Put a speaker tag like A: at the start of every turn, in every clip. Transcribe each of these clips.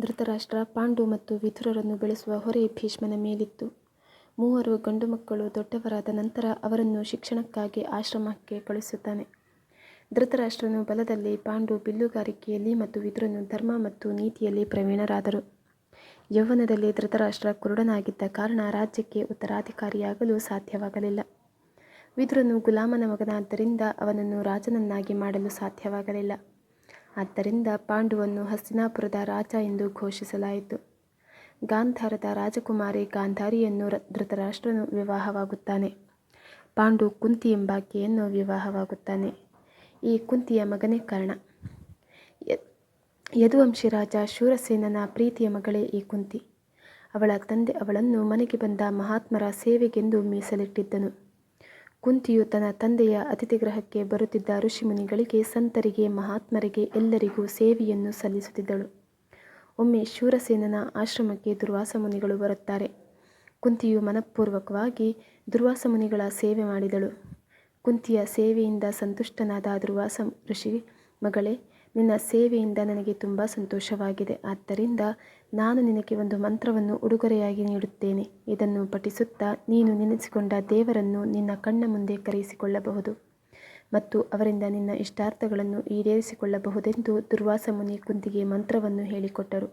A: ಧೃತರಾಷ್ಟ್ರ ಪಾಂಡು ಮತ್ತು ವಿಧುರರನ್ನು ಬೆಳೆಸುವ ಹೊರೆ ಭೀಷ್ಮನ ಮೇಲಿತ್ತು. ಮೂವರು ಗಂಡು ಮಕ್ಕಳು ದೊಡ್ಡವರಾದ ನಂತರ ಅವರನ್ನು ಶಿಕ್ಷಣಕ್ಕಾಗಿ ಆಶ್ರಮಕ್ಕೆ ಕಳುಹಿಸುತ್ತಾನೆ. ಧೃತರಾಷ್ಟ್ರನು ಬಲದಲ್ಲಿ, ಪಾಂಡು ಬಿಲ್ಲುಗಾರಿಕೆಯಲ್ಲಿ ಮತ್ತು ವಿದುರನು ಧರ್ಮ ಮತ್ತು ನೀತಿಯಲ್ಲಿ ಪ್ರವೀಣರಾದರು. ಯೌವನದಲ್ಲಿ ಧೃತರಾಷ್ಟ್ರ ಕುರುಡನಾಗಿದ್ದ ಕಾರಣ ರಾಜ್ಯಕ್ಕೆ ಉತ್ತರಾಧಿಕಾರಿಯಾಗಲು ಸಾಧ್ಯವಾಗಲಿಲ್ಲ. ವಿದುರನು ಗುಲಾಮನ ಮಗನಾದ್ದರಿಂದ ಅವನನ್ನು ರಾಜನನ್ನಾಗಿ ಮಾಡಲು ಸಾಧ್ಯವಾಗಲಿಲ್ಲ. ಆದ್ದರಿಂದ ಪಾಂಡುವನ್ನು ಹಸ್ತಿನಾಪುರದ ರಾಜ ಎಂದು ಘೋಷಿಸಲಾಯಿತು. ಗಾಂಧಾರದ ರಾಜಕುಮಾರಿ ಗಾಂಧಾರಿಯನ್ನು ಧೃತರಾಷ್ಟ್ರನು ವಿವಾಹವಾಗುತ್ತಾನೆ. ಪಾಂಡು ಕುಂತಿ ಎಂಬಾಕೆಯನ್ನು ವಿವಾಹವಾಗುತ್ತಾನೆ. ಈ ಕುಂತಿಯ ಮಗನೇ ಕರ್ಣ. ಯದುವಂಶಿ ರಾಜ ಶೂರಸೇನನ ಪ್ರೀತಿಯ ಮಗಳೇ ಈ ಕುಂತಿ. ಅವಳ ತಂದೆ ಅವಳನ್ನು ಮನೆಗೆ ಬಂದ ಮಹಾತ್ಮರ ಸೇವೆಗೆಂದು ಮೀಸಲಿಟ್ಟಿದ್ದನು. ಕುಂತಿಯು ತನ್ನ ತಂದೆಯ ಅತಿಥಿಗೃಹಕ್ಕೆ ಬರುತ್ತಿದ್ದ ಋಷಿಮುನಿಗಳಿಗೆ, ಸಂತರಿಗೆ, ಮಹಾತ್ಮರಿಗೆ ಎಲ್ಲರಿಗೂ ಸೇವೆಯನ್ನು ಸಲ್ಲಿಸುತ್ತಿದ್ದಳು. ಒಮ್ಮೆ ಶೂರಸೇನನ ಆಶ್ರಮಕ್ಕೆ ದುರ್ವಾಸ ಮುನಿಗಳು ಬರುತ್ತಾರೆ. ಕುಂತಿಯು ಮನಃಪೂರ್ವಕವಾಗಿ ದುರ್ವಾಸ ಮುನಿಗಳ ಸೇವೆ ಮಾಡಿದಳು. ಕುಂತಿಯ ಸೇವೆಯಿಂದ ಸಂತುಷ್ಟನಾದ ದುರ್ವಾಸ ಋಷಿ, ಮಗಳೇ, ನಿನ್ನ ಸೇವೆಯಿಂದ ನನಗೆ ತುಂಬ ಸಂತೋಷವಾಗಿದೆ. ಆದ್ದರಿಂದ ನಾನು ನಿನಗೆ ಒಂದು ಮಂತ್ರವನ್ನು ಉಡುಗೊರೆಯಾಗಿ ನೀಡುತ್ತೇನೆ. ಇದನ್ನು ಪಠಿಸುತ್ತಾ ನೀನು ನೆನೆಸಿಕೊಂಡ ದೇವರನ್ನು ನಿನ್ನ ಕಣ್ಣ ಮುಂದೆ ಕರೆಯಿಸಿಕೊಳ್ಳಬಹುದು ಮತ್ತು ಅವರಿಂದ ನಿನ್ನ ಇಷ್ಟಾರ್ಥಗಳನ್ನು ಈಡೇರಿಸಿಕೊಳ್ಳಬಹುದೆಂದು ದುರ್ವಾಸ ಮುನಿ ಕುಂತಿಗೆ ಮಂತ್ರವನ್ನು ಹೇಳಿಕೊಟ್ಟರು.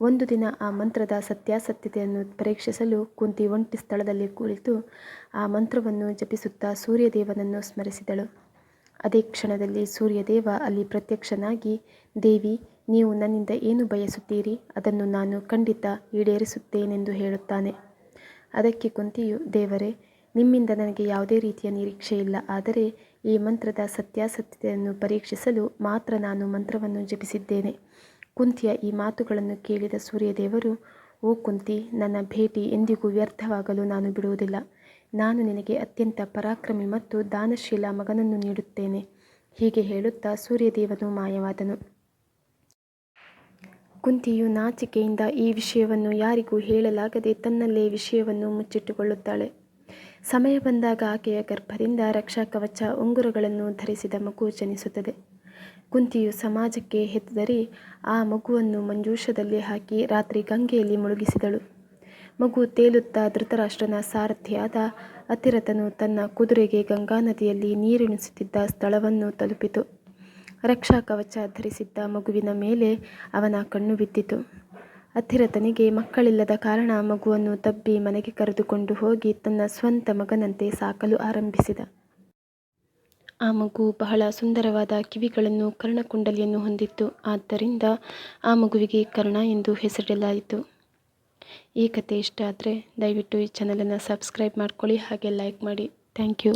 A: ಒಂದು ದಿನ ಆ ಮಂತ್ರದ ಸತ್ಯಾಸತ್ಯತೆಯನ್ನು ಪರೀಕ್ಷಿಸಲು ಕುಂತಿ ಒಂಟಿ ಸ್ಥಳದಲ್ಲಿ ಕುಳಿತು ಆ ಮಂತ್ರವನ್ನು ಜಪಿಸುತ್ತಾ ಸೂರ್ಯದೇವನನ್ನು ಸ್ಮರಿಸಿದಳು. ಅದೇ ಕ್ಷಣದಲ್ಲಿ ಸೂರ್ಯದೇವ ಅಲ್ಲಿ ಪ್ರತ್ಯಕ್ಷನಾಗಿ, ದೇವಿ, ನೀವು ನನ್ನಿಂದ ಏನು ಬಯಸುತ್ತೀರಿ, ಅದನ್ನು ನಾನು ಖಂಡಿತ ಈಡೇರಿಸುತ್ತೇನೆಂದು ಹೇಳುತ್ತಾನೆ. ಅದಕ್ಕೆ ಕುಂತಿಯು, ದೇವರೇ, ನಿಮ್ಮಿಂದ ನನಗೆ ಯಾವುದೇ ರೀತಿಯ ನಿರೀಕ್ಷೆ ಇಲ್ಲ ಆದರೆ ಈ ಮಂತ್ರದ ಸತ್ಯಾಸತ್ಯತೆಯನ್ನು ಪರೀಕ್ಷಿಸಲು ಮಾತ್ರ ನಾನು ಮಂತ್ರವನ್ನು ಜಪಿಸಿದ್ದೇನೆ. ಕುಂತಿಯ ಈ ಮಾತುಗಳನ್ನು ಕೇಳಿದ ಸೂರ್ಯದೇವರು, ಓ ಕುಂತಿ, ನನ್ನ ಭೇಟಿ ಎಂದಿಗೂ ವ್ಯರ್ಥವಾಗಲು ನಾನು ಬಿಡುವುದಿಲ್ಲ. ನಾನು ನಿನಗೆ ಅತ್ಯಂತ ಪರಾಕ್ರಮಿ ಮತ್ತು ದಾನಶೀಲ ಮಗನನ್ನು ನೀಡುತ್ತೇನೆ. ಹೀಗೆ ಹೇಳುತ್ತಾ ಸೂರ್ಯದೇವನು ಮಾಯವಾದನು. ಕುಂತಿಯು ನಾಚಿಕೆಯಿಂದ ಈ ವಿಷಯವನ್ನು ಯಾರಿಗೂ ಹೇಳಲಾಗದೆ ತನ್ನಲ್ಲೇ ವಿಷಯವನ್ನು ಮುಚ್ಚಿಟ್ಟುಕೊಳ್ಳುತ್ತಾಳೆ. ಸಮಯ ಬಂದಾಗ ಆಕೆಯ ಗರ್ಭದಿಂದ ರಕ್ಷಾಕವಚ, ಉಂಗುರಗಳನ್ನು ಧರಿಸಿದ ಮಗು ಜನಿಸುತ್ತದೆ. ಕುಂತಿಯು ಸಮಾಜಕ್ಕೆ ಹೆದರಿ ಆ ಮಗುವನ್ನು ಮಂಜೂಷದಲ್ಲಿ ಹಾಕಿ ರಾತ್ರಿ ಗಂಗೆಯಲ್ಲಿ ಮುಳುಗಿಸಿದಳು. ಮಗು ತೇಲುತ್ತಾ ಧೃತರಾಷ್ಟ್ರನ ಸಾರಥಿಯಾದ ಅತಿರಥನು ತನ್ನ ಕುದುರೆಗೆ ಗಂಗಾ ನದಿಯಲ್ಲಿ ನೀರಿಣಿಸುತ್ತಿದ್ದ ಸ್ಥಳವನ್ನು ತಲುಪಿತು. ರಕ್ಷಾಕವಚ ಧರಿಸಿದ್ದ ಮಗುವಿನ ಮೇಲೆ ಅವನ ಕಣ್ಣು ಬಿದ್ದಿತು. ಅತಿರಥನಿಗೆ ಮಕ್ಕಳಿಲ್ಲದ ಕಾರಣ ಮಗುವನ್ನು ತಬ್ಬಿ ಮನೆಗೆ ಕರೆದುಕೊಂಡು ಹೋಗಿ ತನ್ನ ಸ್ವಂತ ಮಗನಂತೆ ಸಾಕಲು ಆರಂಭಿಸಿದ. ಆ ಮಗು ಬಹಳ ಸುಂದರವಾದ ಕಿವಿಗಳನ್ನು, ಕರ್ಣಕುಂಡಲಿಯನ್ನು ಹೊಂದಿತ್ತು. ಆದ್ದರಿಂದ ಆ ಮಗುವಿಗೆ ಕರ್ಣ ಎಂದು ಹೆಸರಿಡಲಾಯಿತು. ಈ ಕಥೆ ಇಷ್ಟ ಆದರೆ ದಯವಿಟ್ಟು ಈ ಚಾನಲನ್ನು ಸಬ್ಸ್ಕ್ರೈಬ್ ಮಾಡ್ಕೊಳ್ಳಿ ಹಾಗೆ ಲೈಕ್ ಮಾಡಿ. Thank you